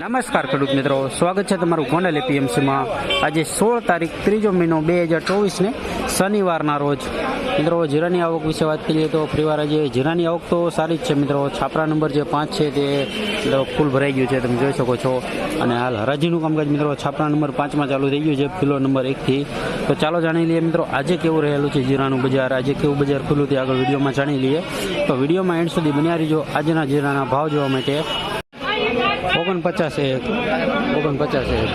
નમસ્કાર ખેડૂત મિત્રો, સ્વાગત છે તમારું ગોંડલ એપીએમસીમાં આજે સોળ તારીખ ત્રીજો મહિનો બે હજાર ચોવીસને શનિવારના રોજ. મિત્રો, જીરાની આવક વિશે વાત કરીએ તો ફરીવાર આજે જીરાની આવક તો સારી જ છે મિત્રો. છાપરા નંબર જે પાંચ છે તે ફૂલ ભરાઈ ગયું છે, તમે જોઈ શકો છો. અને હાલ હરાજીનું કામકાજ મિત્રો છાપરા નંબર પાંચમાં ચાલુ થઈ ગયું છે ફિલો નંબર એકથી. તો ચાલો જાણી લઈએ મિત્રો, આજે કેવું રહેલું છે જીરાનું બજાર? આજે કેવું બજાર ખુલ્લું તે આગળ વિડીયોમાં જાણી લઈએ. તો વિડીયોમાં એન્ડ સુધી બન્યા રહીજો. આજના જીરાના ભાવ જોવા માટે ઓગણપચાસ એક ઓગણપચાસ એક.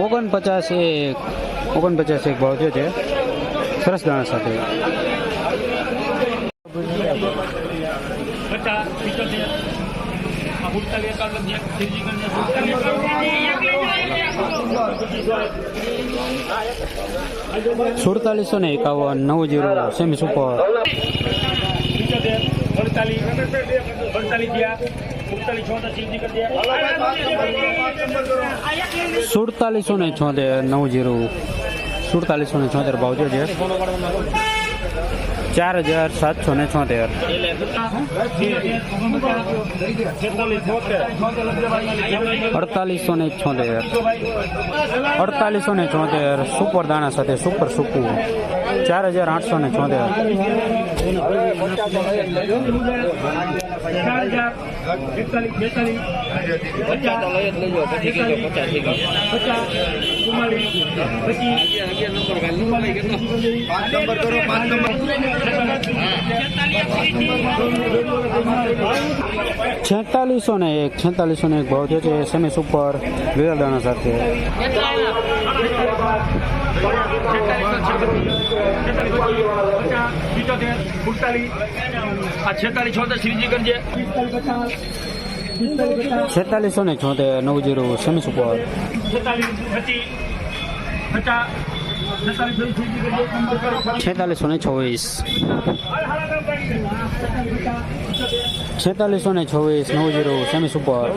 ઓગણપચાસ એક ઓગણપચાસ એક ભાવ થયો છે. સરસ દાણા સાથે. પચાસ સુડતાલીસો ને એકાવન, નવ જીરો, સેમી સુપર. સુડતાલીસો ને છોતેર, નવ જીરો. સુડતાલીસો ને છોતેર ભાવ છે ચાર હજાર સાતસો ને છોતેર. અડતાલીસો ને છોતેર. અડતાલીસો ને છોતેર. સુપર દાણા સાથે સુપર સૂકું. ચાર હજાર આઠસો ને ચોતેર પાંચ નંબર કરો પાંચ પચીસ છેતાલીસો ને એક છેતાલીસો ને એક ભાવ થયો છે. સેમી સુપર વિરાડાના સાથે. છેતાલીસો ને છોતેર, નવ જીરો સેમી સુપર છેતાલીસ ને છવ્વીસ. છેતાલીસો ને છવ્વીસ નવ જીરો સેમી સુપર.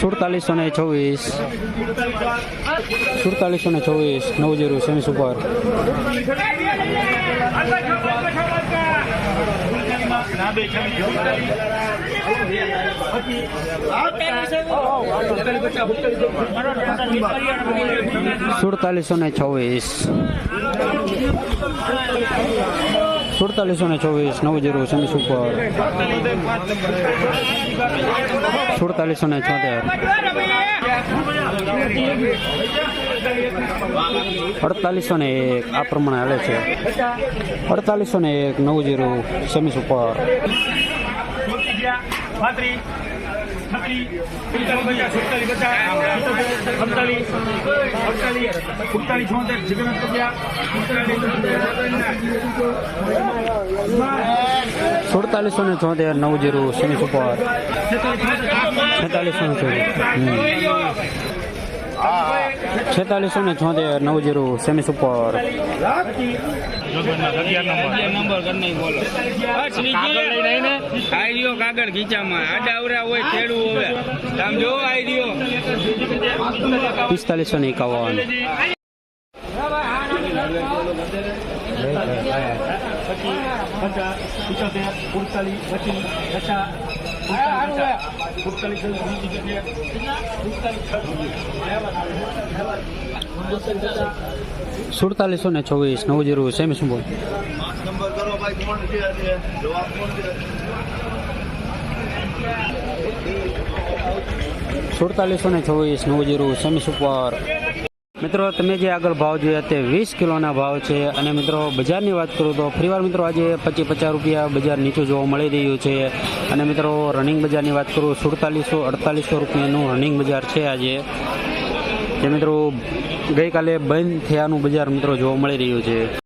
સુડતાલીસો ને છવ્વીસ. સુડતાલીસો ને છવ્વીસ નવ જીરો સેમી સુપર. સુડતાલીસો ને છવ્વીસ. સુડતાલીસો ને ચોવીસ, નવ જીરો સેમી સુપર સુડતાલીસો ને છોતેર. અડતાલીસો ને એક, આ પ્રમાણે હાલે છે. અડતાલીસો ને એક, નવ જીરો સેમી સુપર પાંત્રીસ છત્રીસ પિસ્તાલીસ પચાસ સુડતાલીસ પચાસ અડતાલીસ અડતાલીસ સુડતાલીસ છોતેર જગન્નાથ પચાસ સુડતાલીસો ને છોતેર નવ જીરો સેમી સુપર છેતાલીસો ને ચોવીસ છેતાલીસો ને છોતેર નવ જીરો સેમી સુપર આઈડિયો કાગળ હોય આઈડિયો પિસ્તાલીસો ને એકાવન. પચાસ પિત્તોતેર સુડતાલીસ પચીસ પચાસ સુડતાલીસ સુડતાલીસો ને છવ્વીસ નવ જીરો સેમી સુપર સુડતાલીસો ને છવ્વીસ નવ જીરો સેમી સુપર. મિત્રો, તમે જે આગળ ભાવ જોયા તે વીસ કિલોના ભાવ છે. અને મિત્રો, બજારની વાત કરું તો ફરીવાર મિત્રો, આજે પચીસ પચાસ રૂપિયા બજાર નીચું જોવા મળી રહ્યું છે. અને મિત્રો રનિંગ બજારની વાત કરું, સુડતાલીસો અડતાલીસો રૂપિયાનું રનિંગ બજાર છે આજે. જે મિત્રો, ગઈકાલે બંધ થયાનું બજાર મિત્રો જોવા મળી રહ્યું છે.